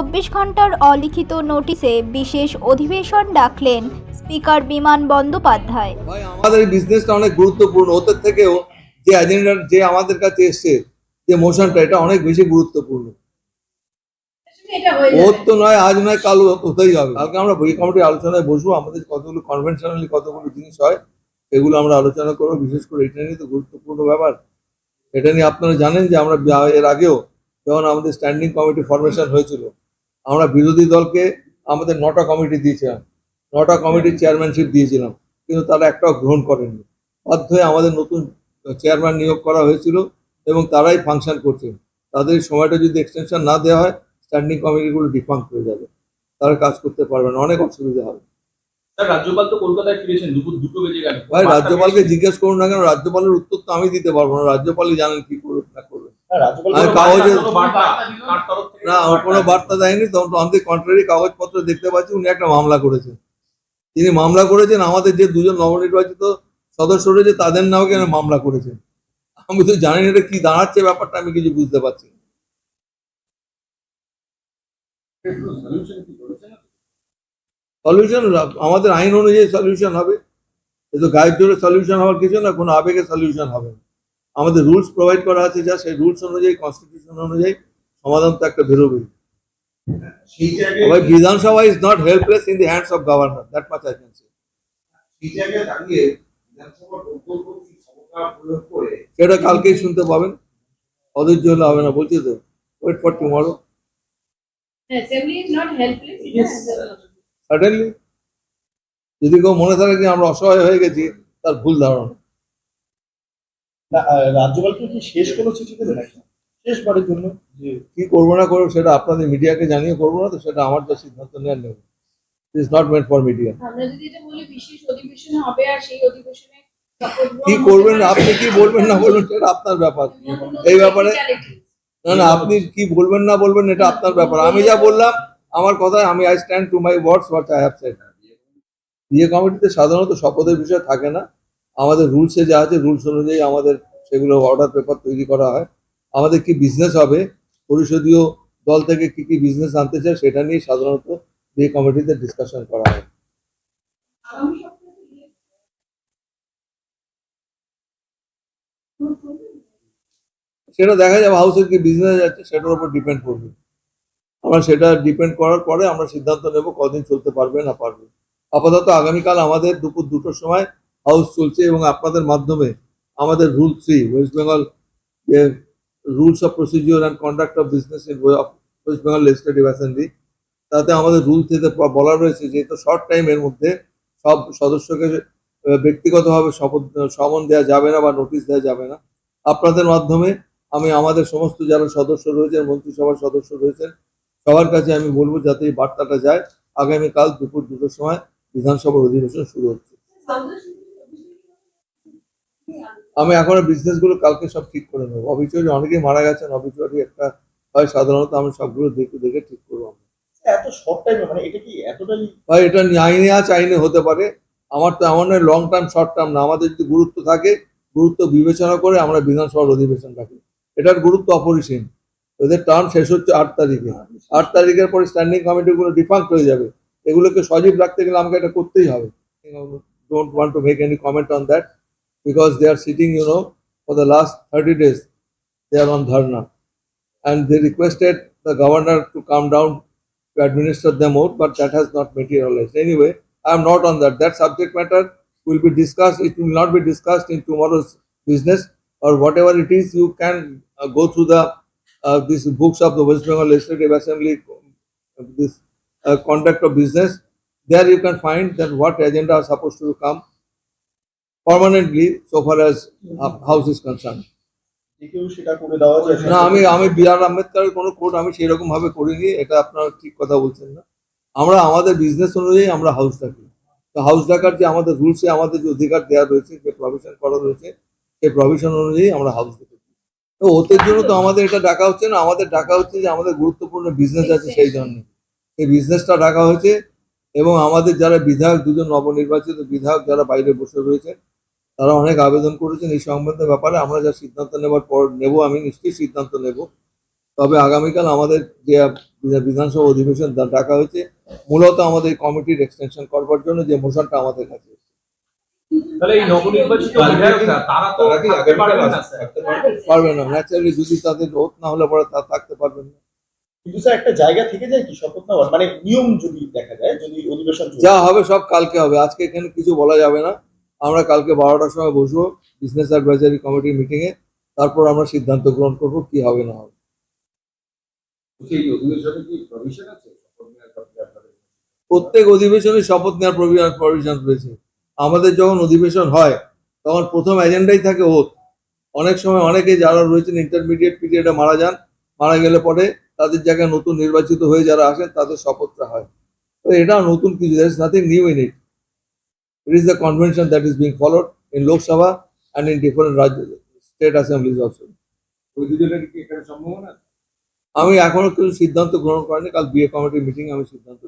চব্বিশ ঘণ্টার অলিখিত নোটিশে বিশেষ অধিবেশন ডাকলেন স্পিকার বিমান বন্দ্যোপাধ্যায়। আমাদের বিজনেসটা অনেক গুরুত্বপূর্ণ। ওদের থেকেও যে এজেন্ডার যে আমাদের কাছে এসছে, যে মোশনটা এটা অনেক বেশি গুরুত্বপূর্ণ। ওর তো নয়, আজ নয়, কাল হতেই হবে। কালকে আমরা বই কমিটির আলোচনায় বসবো। আমাদের কতগুলো কনভেনশনালি কতগুলো জিনিস হয়, এগুলো আমরা আলোচনা করব। বিশেষ করে এটা নিয়ে তো গুরুত্বপূর্ণ ব্যাপার। এটা নিয়ে আপনারা জানেন যে আমরা, এর আগেও যখন আমাদের স্ট্যান্ডিং কমিটি ফরমেশন হয়েছিল আমরা বিরোধী দলকে আমাদের নটা কমিটি দিয়েছিলাম। নটা কমিটির চেয়ারম্যানশিপ দিয়েছিলাম। কিন্তু তারা একটাও গ্রহণ করেননি। বাধ্য হয়ে আমাদের নতুন চেয়ারম্যান নিয়োগ করা হয়েছিল এবং তারাই ফাংশন করছে। তাদের সময়টা যদি এক্সটেনশন না দেওয়া হয় স্ট্যান্ডিং কমিটিগুলো ডিফাঙ্ক হয়ে যাবে। তারা কাজ করতে পারবে না অনেক অসুবিধা হবে। রাজ্যপাল তো কলকাতায় ফিরেছেন দুপুর দুটো বেজে গেল। ভাই রাজ্যপালকে জিজ্ঞেস করুন না কেন রাজ্যপালের উত্তর তো আমি দিতে পারব না। রাজ্যপালই জানেন কি করবে না করবে রাজ্যপাল না ওর কোনো বার্তা দেয়নি, তখন অন দি কন্ট্রারি কাগজপত্র দেখতে পাচ্ছি, উনি একটা মামলা করেছেন। তিনি মামলা করেছেন, আমাদের যে দুজন নবনির্বাচিত সদস্য রয়েছে, তাদের নামে কেন মামলা করেছেন? আমি তো জানি না এটা কি দাঁড়াচ্ছে ব্যাপারটা, আমি কিছু বুঝতে পারছি। সলিউশন আমাদের আইন অনুযায়ী সলিউশন হবে। এ তো গায়ের জোরে সলিউশন হওয়ার কিছু না, কোনো আবেগে সলিউশন হবে না। আমাদের রুলস প্রোভাইড করা আছে যা, সেই রুলস অনুযায়ী কনস্টিটিউশন অনুযায়ী সমাধান তো একটা বেরোবেই বিধানসভা ইজ নট can say. সেই জায়গায় দাঁড়িয়ে বিধানসভার অন্তর্গত ক্ষমতা প্রয়োগ করে? সেটা কালকেই শুনতে পাবেন। অধৈর্য হলে হবে না বলছি তো। Wait for tomorrow. সাডেনলি যদি কেউ মনে থাকে যে আমরা অসহায় হয়ে গেছি তার ভুল ধারণা। রাজ্যপালকে কি শেষ কোনো চিঠি দেবে নাকি? শেষবারের জন্য। যে কি করব না করব সেটা আপনাদের মিডিয়াকে জানিয়ে করব না তো সেটা আমার যা সিদ্ধান্ত নেওয়ার নেব is not meant for media আমরা যদি এটা বলি বিশেষ অধিবেশন হবে আর সেই অধিবেশনে কি করবেন আপনি কি বলবেন না বলবেন সেটা আপনার ব্যাপার। এই ব্যাপারে না না আপনি কি বলবেন না বলবেন এটা আপনার ব্যাপার। আমি যা বললাম আমার কথা আমি I stand to my words what I have said বিয়ে কমিটিতে সাধারণত শপথের বিষয় থাকে না। আমাদের রুলসে যা আছে রুলস অনুযায়ী আমাদের সেগুলো অর্ডার পেপার তৈরি করা হয়। আমাদের কি বিজনেস হবে? পরিষদীয় দল থেকে কি কি বিজনেস আনতে চায় সেটা নিয়ে সাধারণত বিয়ে কমিটিতে ডিসকাশন করা হয়। সেটা দেখা যাবে হাউসের কি বিজনেস আছে সেটার উপর ডিপেন্ড করবে। আমরা সেটা ডিপেন্ড করার পরে আমরা সিদ্ধান্ত নেব কদিন চলতে পারবে না পারবে। আপাতত আগামীকাল আমাদের দুপুর দুটোর সময় হাউস চলছে এবং আপনাদের মাধ্যমে আমাদের রুল থ্রি ওয়েস্ট বেঙ্গল যে rules of procedure and conduct of business in of West Bengal legislative assembly তাতে আমাদের রুল থেকে বলা রয়েছে যে তো শর্ট টাইমের মধ্যে সব সদস্যকে ব্যক্তিগতভাবে শপথ, সমন দেওয়া যাবে না বা নোটিশ দেওয়া যাবে না। আপনাদের মাধ্যমে আমি আমাদের সমস্ত যারা সদস্য রয়েছেন, মন্ত্রিসভার সদস্য রয়েছেন, সবার কাছে আমি বলব যাতে এই বার্তাটা যায়। আগামীকাল দুপুর দুটোর সময় বিধানসভার অধিবেশন শুরু হচ্ছে। আমি এখন বিজনেসগুলো কালকে সব ঠিক করে নেব। অবিচুয়ারি অনেকেই মারা গেছেন অবিচুয়ারি একটা হয় সাধারণত আমি সবগুলো দেখে দেখে ঠিক করব আমি। এত শর্ট টাইমে মানে এটা কি এতটাই ভাই এটা আইনে আছে আইনে হতে পারে। আমার তো এমন নয় লং টার্ম শর্ট টার্ম না। আমাদের যদি গুরুত্ব থাকে গুরুত্ব বিবেচনা করে আমরা বিধানসভার অধিবেশন রাখি। এটার গুরুত্ব অপরিসীম। ওদের টার্ম শেষ হচ্ছে আট তারিখে। আট তারিখের পরে স্ট্যান্ডিং কমিটিগুলো ডিফাঙ্ক হয়ে যাবে। এগুলোকে সজীব রাখতে গেলে আমাকে এটা করতেই হবে। Don't want to make any comment on that because they are sitting, you know, for the last 30 days. They are on dharna. And they requested the governor to come down to administer them out, but that has not materialized. Anyway, I am not on that. That subject matter will be discussed. It will not be discussed in tomorrow's business or whatever it is. You can uh, go through the uh, these books of the West Bengal Legislative Assembly, this uh, conduct of business. There you can find that what agenda are supposed to come permanently so far as uh, house is concerned. যায়? না আমি আমি B আর আম্বেদকরের কোনো court আমি সেই রকম ভাবে করিনি এটা আপনারা ঠিক কথা বলছেন না। আমরা আমাদের বিজনেস অনুযায়ী আমরা হাউস ডাকি। তো হাউস ডাকার যে আমাদের রুলসে আমাদের যে অধিকার দেওয়া রয়েছে যে প্রভিশন করা রয়েছে সেই প্রভিশন অনুযায়ী আমরা হাউস ডেকেছি তো ওদের জন্য তো আমাদের এটা ডাকা হচ্ছে না আমাদের ডাকা হচ্ছে যে আমাদের গুরুত্বপূর্ণ বিজনেস আছে সেই জন্য। সেই বিজনেসটা ডাকা হয়েছে এবং আমাদের যারা বিধায়ক দুজন নবনির্বাচিত বিধায়ক যারা বাইরে বসে রয়েছে তারা অনেক আবেদন করেছেন এই সংবন্ধে ব্যাপারে। আমরা যা সিদ্ধান্ত নেবার পর নেব আমি নিশ্চয়ই সিদ্ধান্ত নেব। তবে আগামীকাল আমাদের যে বিধানসভা অধিবেশন ডাকা হয়েছে মূলত আমাদের কমিটির এক্সটেনশন করবার জন্য যে মোশনটা আমাদের কাছে পারবে পারবে না ন্যাচারালি যদি তাদের ওত না হলে পরে তা থাকতে পারবেন না। কিন্তু স্যার একটা জায়গা থেকে যায় কি শপথ নেওয়ার? মানে নিয়ম যদি দেখা যায় যদি অধিবেশন যা হবে সব কালকে হবে। আজকে এখানে কিছু বলা যাবে না। আমরা কালকে বারোটার সময় বসবো বিজনেস অ্যাডভাইজারি কমিটির মিটিংয়ে তারপর আমরা সিদ্ধান্ত গ্রহণ করব কি হবে না হবে? প্রত্যেক অধিবেশনে শপথ নেওয়ার প্রভিশন রয়েছে। আমাদের যখন অধিবেশন হয় তখন প্রথম এজেন্ডাই থাকে ওত অনেক সময় অনেকে যারা রয়েছেন ইন্টারমিডিয়েট পিরিয়ডে মারা যান মারা গেলে পরে তাদের জায়গায় নতুন নির্বাচিত হয়ে যারা আসেন তাদের শপথটা হয়। তো এটা নতুন কিছু is nothing new in it it is the convention that is being followed in Lok Sabha Sabha and in different Raj state assemblies আছে? আমি এখনও কিছু সিদ্ধান্ত গ্রহণ করিনি কাল বিএ কমিটির মিটিং আমি সিদ্ধান্ত